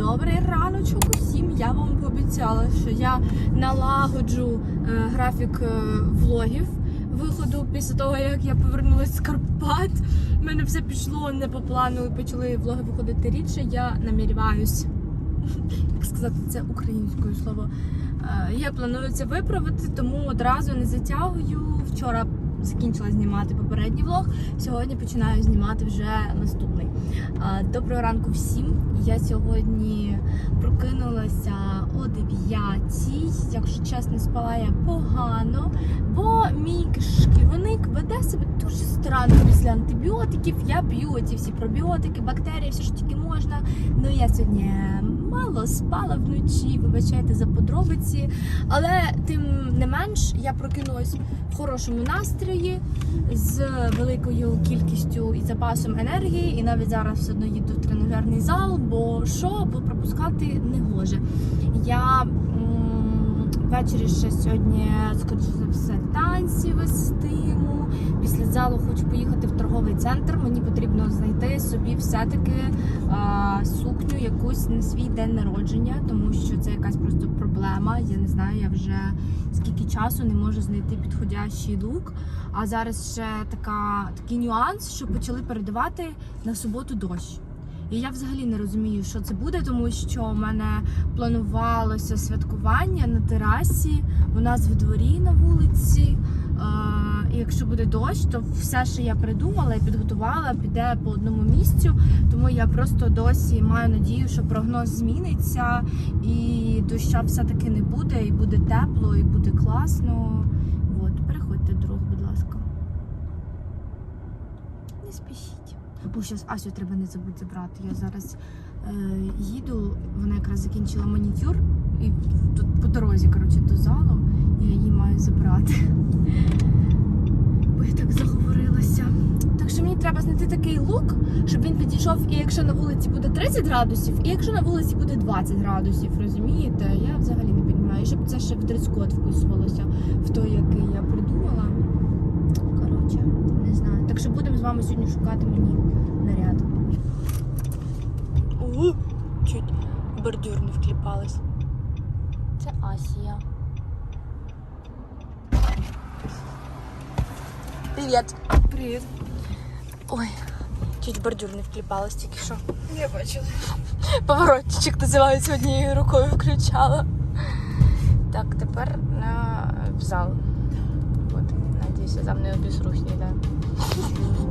Добрий раночок усім. Я вам пообіцяла, що я налагоджу е, графік е, влогів виходу після того, як я повернулася з Карпат. У мене все пішло не по плану і почали влоги виходити рідше. Я намірююсь, як сказати це українською слово. Е, Я планую це виправити, тому одразу не затягую. Вчора закінчила знімати попередній влог. Сьогодні починаю знімати вже наступний. Доброго ранку всім. Я сьогодні прокинулася о 9. Якщо чесно, спала я погано, бо мій кишківник веде себе дуже странно після антибіотиків. Я п'ю ці всі пробіотики, бактерії, все що тільки можна. Ну я сьогодні мало спала вночі, вибачайте за подробиці. Але тим не менш я прокинулась в хорошому настрої з великою кількістю і запасом енергії, і навіть зараз все одно їду в тренажерний зал, бо що, бо пропускати не гоже. Я ввечері ще сьогодні, скоріше за все, танці вестиму. Після залу хочу поїхати в торговий центр. Мені потрібно знайти собі все-таки сукню якусь на свій день народження, тому це якась просто проблема. Я не знаю, я вже скільки часу не можу знайти підходящий лук. А зараз ще така, такий нюанс, що почали передавати на суботу дощ. І я взагалі не розумію, що це буде, тому що в мене планувалося святкування на терасі, у нас в дворі на вулиці. Якщо буде дощ, то все, що я придумала і підготувала, піде по одному місцю. Тому я просто досі маю надію, що прогноз зміниться і доща все-таки не буде, і буде тепло, і буде класно. От, переходьте дорогу, будь ласка. Не спішіть. Бо зараз Асю треба не забудь забрати. Я зараз е, їду, вона якраз закінчила манікюр, і тут по дорозі, коротше, до залу, я її маю забрати. Бо я так заговорилася. Так що мені треба знайти такий лук, щоб він підійшов, і якщо на вулиці буде 30 градусів, і якщо на вулиці буде 20 градусів, розумієте? Я взагалі не розумію. Щоб це ще в дрес-код вписувалося в той, який я придумала. Коротше, не знаю. Так що будемо з вами сьогодні шукати мені наряд. Угу, чуть бордюр не вкліпалась. Це Асія. Привіт. Привіт. Ой, чуть бордюр не вкліпалась тільки що. Я бачила. Поворотчик називається однією рукою включала. Так, тепер на в зал. От, надіюся, там не обісрусь ніде.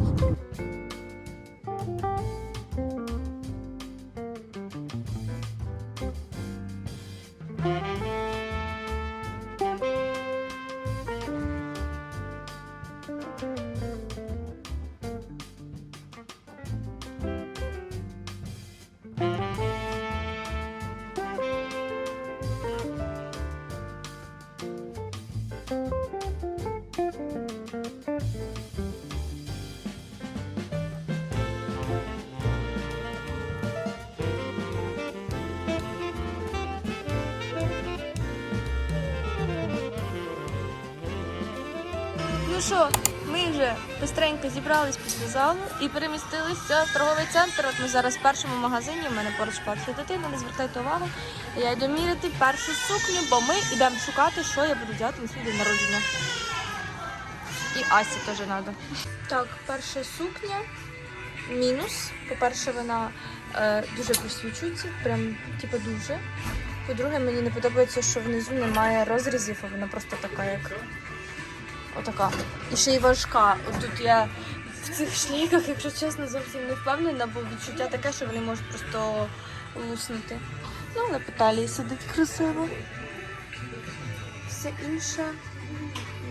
Ну що, ми вже бистренько зібрались після залу і перемістилися в торговий центр. От ми зараз в першому магазині. У мене поруч перша дитина, не звертайте увагу. Я йду міряти першу сукню, бо ми йдемо шукати, що я буду взяти на свій день народження. І Асі теж треба. Так, перша сукня. Мінус. По-перше, вона е, дуже присвічується, прям типу дуже. По-друге, мені не подобається, що внизу немає розрізів, а вона просто така, як Отака. І ще й важка. От тут я в цих шлейках, якщо чесно, зовсім не впевнена, бо відчуття таке, що вони можуть просто луснути. Ну, але талії сидить красиво. Все інше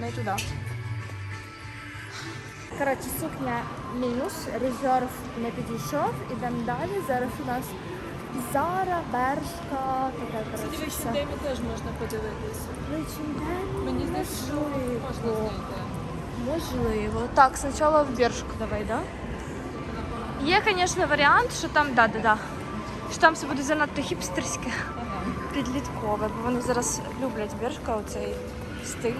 не туди. Коротше, сукня мінус, резерв не підійшов, ідемо далі. Зараз у нас Зара, Бершка, така коротше. Все. Демі теж можна подивитися. Мені здається, що можна знайти. Можливо. Так, спочатку в Бершку давай, да? Є, звісно, варіант, що там, да, да, да. Що там все буде занадто хіпстерське, підліткове, бо вони зараз люблять Бершка, оцей стиль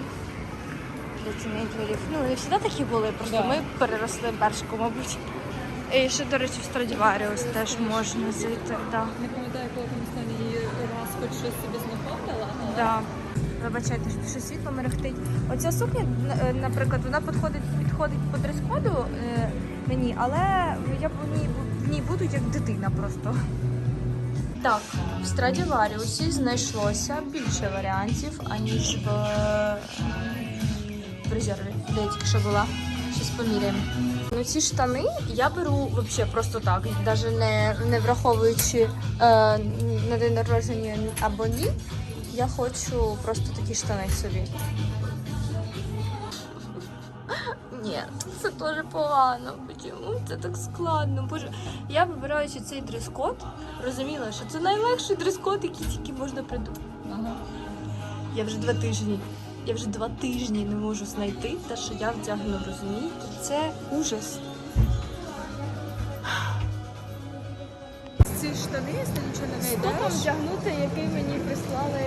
для тінейджерів. Ну, вони завжди такі були, просто Да. ми переросли Бершку, мабуть. І ще, до речі, в Страдіваріус теж можна зайти, да. Не пам'ятаю, якому стані раз хоч щось собі знаходила, але Да. Вибачайте, що світло мерехтить. Оця сукня, е, наприклад, вона підходить, підходить по дрес-коду е, мені, але я б в ній, в ній буду як дитина просто. Так, в Страдіваріусі знайшлося більше варіантів, аніж в е, резерві, де я тільки що була. Щось поміряємо. Ну, ці штани я беру взагалі просто так, навіть не, не враховуючи е, на день народження або ні. Я хочу просто такі штани собі. Ні, це теж погано. Чому це так складно? Боже, я вибираючи цей дрес-код, розуміла, що це найлегший дрес-код, який тільки можна придумати. ага. Я вже два тижні. Я вже два тижні не можу знайти те, що я вдягну, розумієте? Це ужас. ці штани, якщо нічого не знайдеш. вдягнути, який мені прислали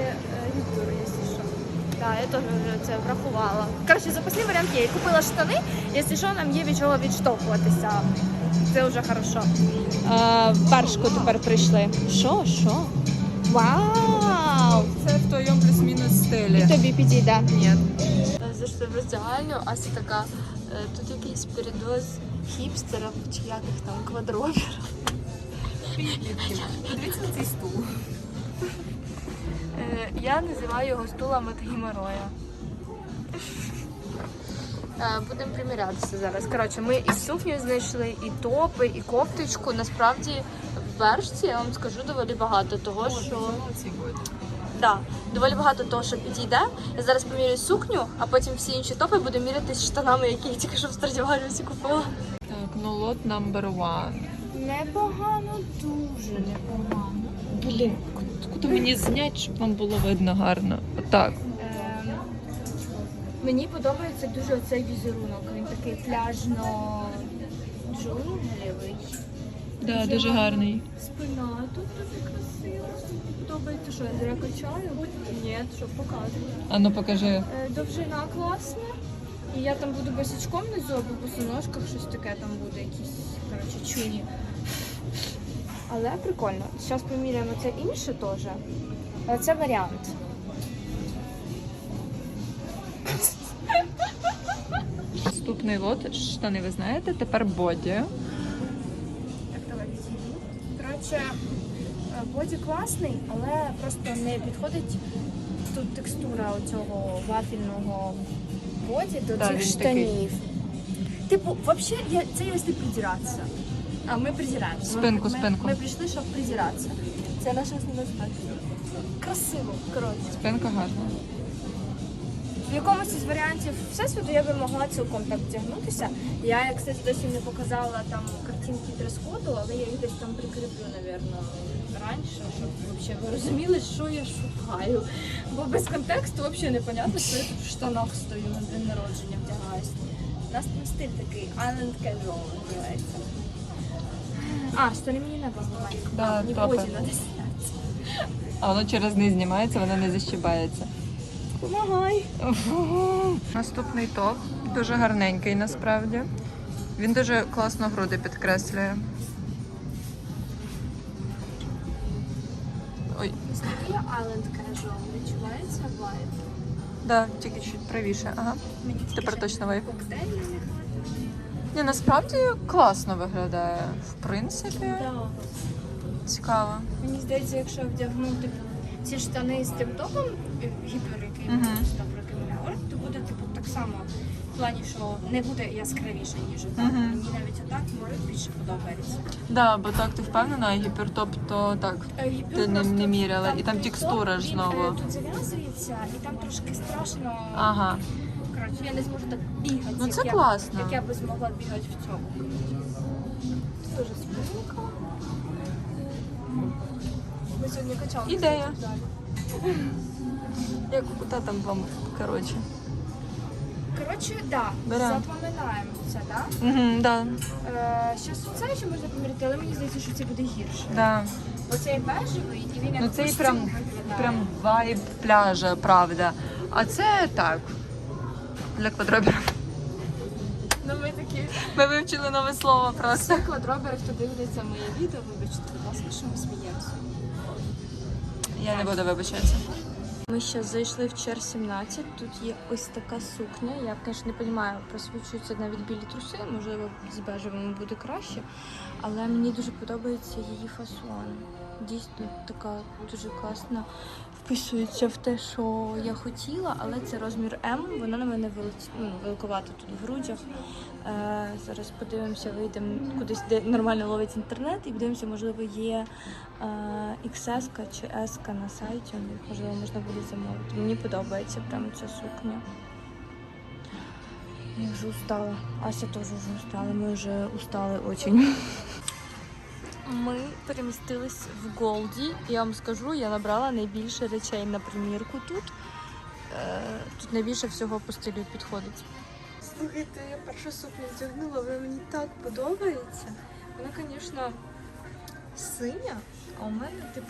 Віктор, якщо що. Так, я теж вже це врахувала. Коротше, запасний варіант є. Я купила штани, якщо що, нам є від чого відштовхуватися. Це вже хорошо. А, Першку тепер прийшли. Що, що? Вау! Це в твоєму плюс-мінус стилі. Тобі підійде. Ні. Зайшли в роздягальню, а це така, е, тут якийсь передоз хіпстерів чи яких там квадроберів. Подивіться на цей стул. Е, Я називаю його стулом від геморроя. Е, Будемо примірятися зараз. Коротше, ми і сукню знайшли, і топи, і кофточку. Насправді в бершці я вам скажу доволі багато того, що. Да, доволі багато того, що підійде. Я зараз поміряю сукню, а потім всі інші топи буду міряти з штанами, які я тільки що в Страдіваріусі купила. Так, ну лот number one. Непогано, дуже непогано. Блін, куди мені зняти, щоб вам було видно гарно? Отак. Ем, Мені подобається дуже цей візерунок. Він такий пляжно джунглєвий. Да, дуже гарний. Спина тут дуже красива. Подобається, що я зря качаю. Ні, що показую. А ну покажи. Е, Довжина класна. І я там буду босячком внизу або босоножках, щось таке там буде, якісь коротше, чуні. Але прикольно. Зараз поміряємо це інше теж. Але це варіант. Наступний лот, штани ви знаєте, тепер боді. Так. Коротше, е, боді класний, але просто не підходить тут текстура оцього вафельного боді до Да, цих штанів. Типу, взагалі, я, це якщо придиратися. А ми придираємося. Спинку, ми, спинку. Ми, ми прийшли, щоб придиратися. Це наша основна задача. Красиво, коротше. Спинка гарна. В якомусь із варіантів всесвіту я би могла цілком так вдягнутися. Я, як досі не показала там картинки дрес-коду, але я їх десь там прикріплю, напевно, раніше, щоб взагалі ви розуміли, що я шукаю. Бо без контексту взагалі непонятно, що я тут в штанах стою на день народження вдягаюсь. У нас там стиль такий island casual називається. А, штани мені не знімати. Да, мені топи. треба зняти. А воно через низ знімається, воно не защибається. Помагай. Наступний топ дуже гарненький насправді. Він дуже класно груди підкреслює. Ой, Є island casual, відчувається вайб. да, тільки чуть правіше. Ага. Мені Тепер точно вайб. Ні, насправді класно виглядає. В принципі, Да. цікаво. Мені здається, якщо вдягнути ці штани з тим топом е, гіпер, який ми там рекомендували, то буде типу так само. В плані, що не буде яскравіше, ніж отак. Мгм. Мені навіть отак може більше подобається. Да, бо так ти впевнена, а гіпертоп то так. Е, Ти не- просто- не міряла. І там той текстура топ, ж він, знову. е, Тут зав'язується, і там трошки страшно. Ага. Коротше, я не зможу так бігати. Ну як це я- класно. Як я би змогла бігати в цьому. Дуже спинка. Ми сьогодні качали. Ідея. Як куди там вам, коротше. Коротше, да, Берем. запам'ятаємо це, да? Угу, да, Е, Щас це ще можна поміряти, але мені здається, що це буде гірше. да. Оцей бежевий, і він як Ну це і прям, прям вайб пляжа, правда. А це так. Для квадроберів. Ну ми такі. Ми вивчили нове слово просто. Все квадробери, хто дивиться моє відео, вибачте, будь ласка, що ми сміємося. Я не буду вибачатися. Ми ще зайшли в чер 17. Тут є ось така сукня. Я, звісно, не розумію, просвічуються навіть білі труси, можливо, з бежевими буде краще. Але мені дуже подобається її фасон. Дійсно така дуже класна. Вписується в те, що я хотіла, але це розмір М. Вона на мене велиці- ну, великовата тут в грудях. Е, зараз подивимося, вийдемо кудись, де нормально ловить інтернет, і подивимося, можливо, є е, XS чи S на сайті. Можливо, можна буде замовити. Мені подобається прямо ця сукня. Я вже устала. Ася теж вже устала. Ми вже устали очень. Ми перемістились в Голді. Я вам скажу, я набрала найбільше речей на примірку тут. Е, Тут найбільше всього по стилю підходить. Слухайте, я першу сукню вдягнула, вона мені так подобається. Вона, звісно, синя, а у мене, типу,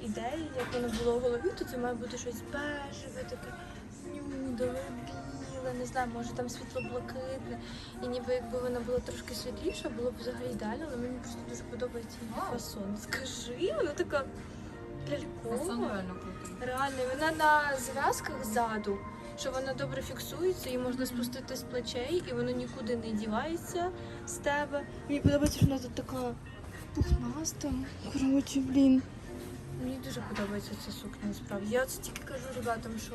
ідеї, як воно було в голові, то це має бути щось бежеве, таке нюдове, біле, не знаю, може там світло-блакитне. І ніби якби вона була трошки світліша, було б взагалі ідеально, але мені просто дуже подобається її фасон. Скажи, вона така лялькова. реально. Реально, вона на зв'язках ззаду, що вона добре фіксується, і можна спустити з плечей, і воно нікуди не дівається з тебе. Мені подобається, що вона тут така пухнаста. Коротше, блін. Мені дуже подобається ця сукня, насправді. Я от тільки кажу ребятам, що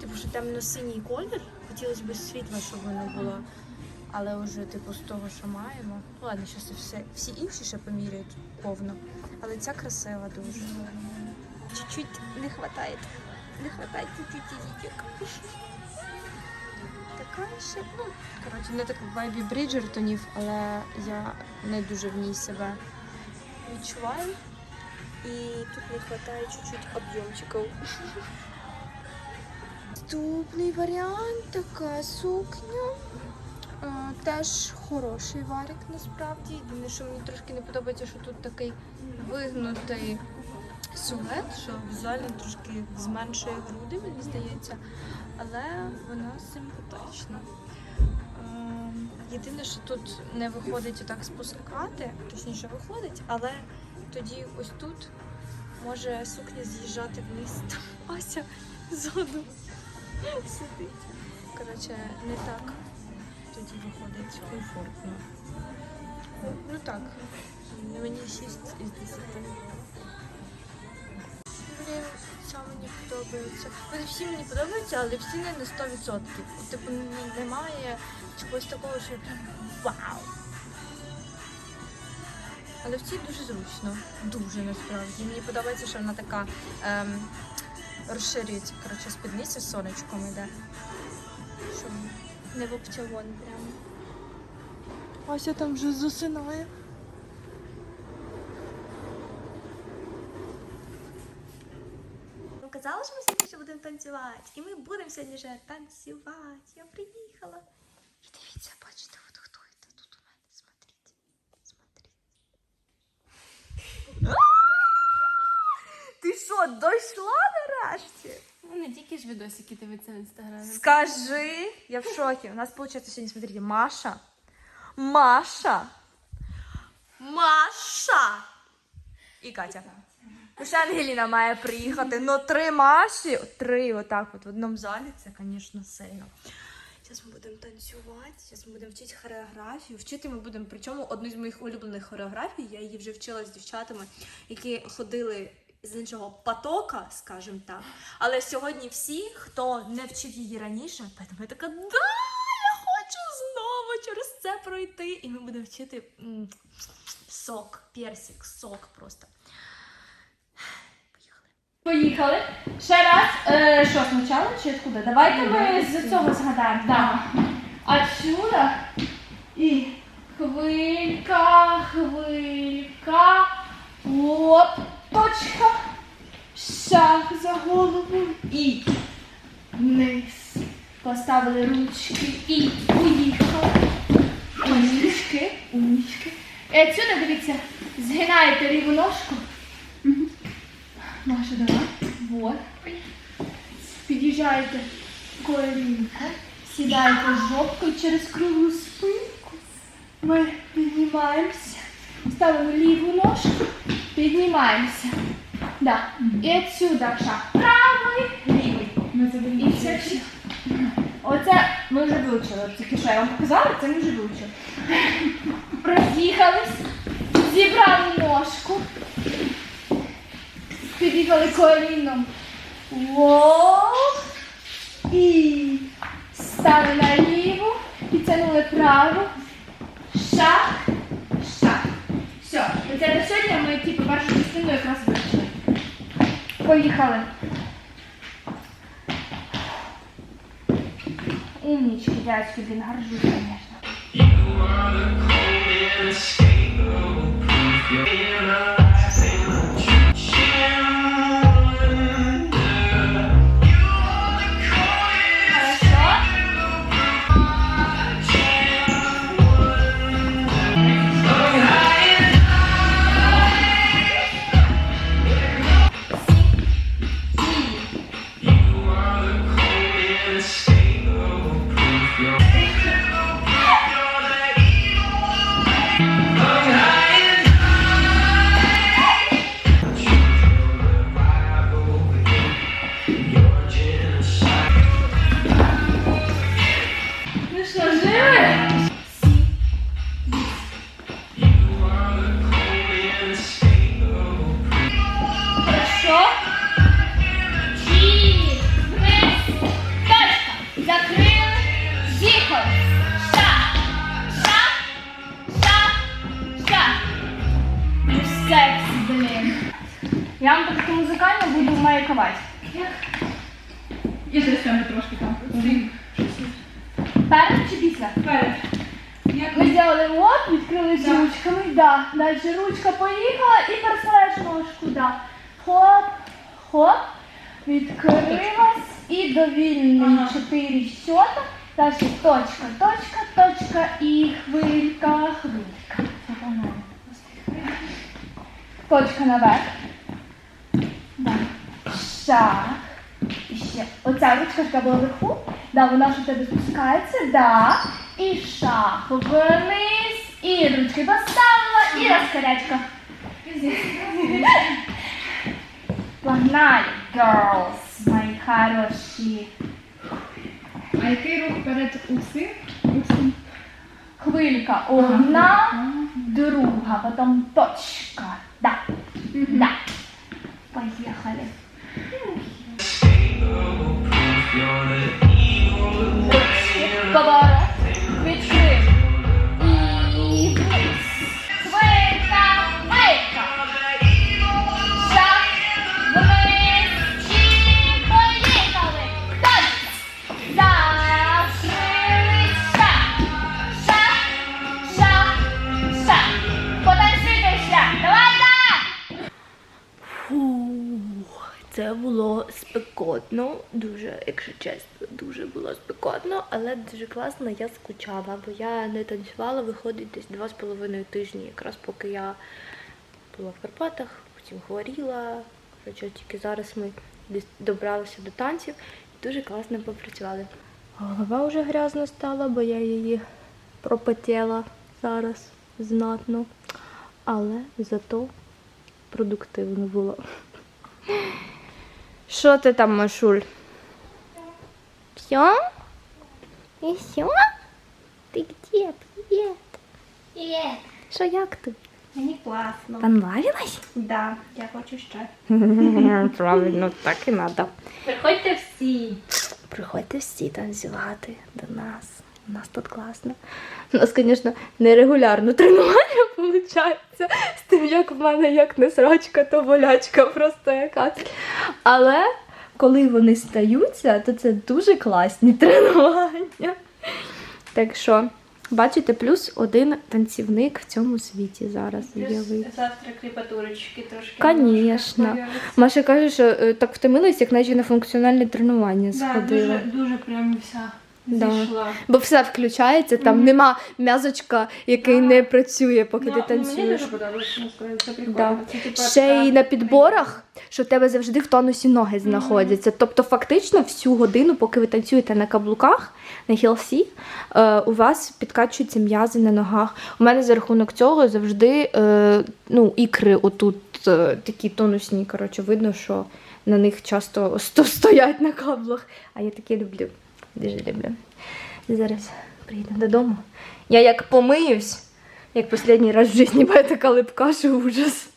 типу, що темно-синій колір, хотілося б світла, щоб воно було. Але вже типу з того, що маємо. Ну, Ладно, зараз все, всі інші ще поміряють повно. Але ця красива дуже. Чуть-чуть не хватает. Не хватает чуть-чуть. Така ще, ну, коротше, не так вайбі Бріджертонів, але я не дуже в ній себе відчуваю. І тут не вистачає чуть-чуть об'ємчиків. Наступний варіант така сукня. Теж хороший варік насправді. Єдине, що мені трошки не подобається, що тут такий вигнутий силует, що візуально трошки зменшує груди, мені здається, але вона симпатична. Єдине, що тут не виходить отак спускати, точніше виходить, але тоді ось тут може сукня з'їжджати вниз. Ася ззаду сидить. Коротше, не так тоді виходить комфортно. Ну так, мені 6 із 10. Блін, ця мені подобається. Вони всі мені подобаються, але всі не на 100%. Типу немає чогось такого, що вау. Але в цій дуже зручно. Дуже насправді. Мені подобається, що вона така ем, розширюється. Коротше, спідниця з сонечком іде. Що не в обтягон прямо. Ася там вже засинає. Казала, що ми сьогодні ще будемо танцювати. І ми будемо сьогодні ще танцювати. Я приїхала. І дивіться, бачите, от хто йде тут у мене. Смотрите. Смотрите. Ти що, дійшла нарешті? Тільки ж відосики дивиться в інстаграмі. Скажи, я в шокі. У нас виходить сьогодні, смотрите, Маша. Маша. Маша. І Катя. Ну, Ангеліна має приїхати. Ну, три Маші, три отак от в одному залі, це, звісно, сильно. Зараз ми будемо танцювати, зараз ми будемо вчити хореографію. Вчити ми будемо, причому одну з моїх улюблених хореографій, я її вже вчила з дівчатами, які ходили з іншого потока, скажімо так. Але сьогодні всі, хто не вчив її раніше, тому я така, да, я хочу знову через це пройти. І ми будемо вчити сок, персик, сок просто. Поїхали. Ще раз. Е, що, спочатку чи откуда? Давайте ми з цього згадаємо. Так. Отсюда. І хвилька, хвилька. Оп, точка. Шаг за голову. І вниз. Поставили ручки і поїхали. Умічки, умічки. І отсюда, дивіться, згинаєте ліву ножку. Маша, давай. Вот. Під'їжджаєте колінко, сідаєте жопкою через круглу спинку. Ми піднімаємося, ставимо ліву ножку, піднімаємося. Да. І отсюда шаг. Правий, лівий. І це ще. Оце ми вже вивчили. Тільки що я вам показала, це ми вже вивчили. Проїхались, зібрали ножку, під'їхали коліном. Лоп. І стали наліво, підтягнули право. Шаг, шаг. Все, Це до сьогодні ми типу першу частину якраз вийшли. Поїхали. Умнички, дядьки, блін, горжусь, конечно. Хорошо. Да. Ручка поїхала і переставляєш ножку, да. Хоп, хоп, відкрилась і довільний чотири счета. Далі точка, точка, точка і хвилька, хвилька. Точка наверх. Да. Шаг. І ще. Оця ручка, яка була вверху, да, вона ж у тебе спускається, да. І шаг вниз, і ручки поставила, і розкорячка. Погнали, girls, мої хороші. А який рух перед? Уси. Хвилька одна, друга, потім точка. Да. Да. Поїхали. Але дуже класно, я скучала, бо я не танцювала, виходить десь два з половиною тижні, якраз поки я була в Карпатах, потім хворіла. Коротше, тільки зараз ми десь добралися до танців і дуже класно попрацювали. Голова вже грязна стала, бо я її пропотіла зараз знатно. Але зато продуктивно було. Що ти там, Машуль? Все? І все? Ти где? Привет. Привет. Що як ти? Мені класно. Понравилось? Да, я хочу ще. Правильно, так і треба. Приходьте всі. Приходьте всі танцювати до нас. У нас тут класно. У нас, звісно, нерегулярно тренування виходить. З тим, як в мене як не срачка, то болячка просто якась. Але коли вони стаються, то це дуже класні тренування. Так що, бачите, плюс один танцівник в цьому світі зараз з'явився. Завтра кріпатурочки трошки. Конечно. Маша каже, що е, так втомилась, як наче на функціональне тренування Да, дуже, дуже прям вся Да. зійшла. Бо все включається, там нема м'язочка, який не працює, поки ти Ну, Мені танцюєш. дуже подобається, це. Да. Це, типу, Ще й на підборах, що в тебе завжди в тонусі ноги знаходяться. Тобто, фактично, всю годину, поки ви танцюєте на каблуках, на хілсі, е, у вас підкачуються м'язи на ногах. У мене за рахунок цього завжди е, ну, ікри отут е, такі тонусні, коротше, видно, що на них часто сто стоять на каблах. А я такі люблю. Дуже люблю. Зараз приїду додому. Я як помиюсь, як останній раз в житті бачу така липка, що ужас.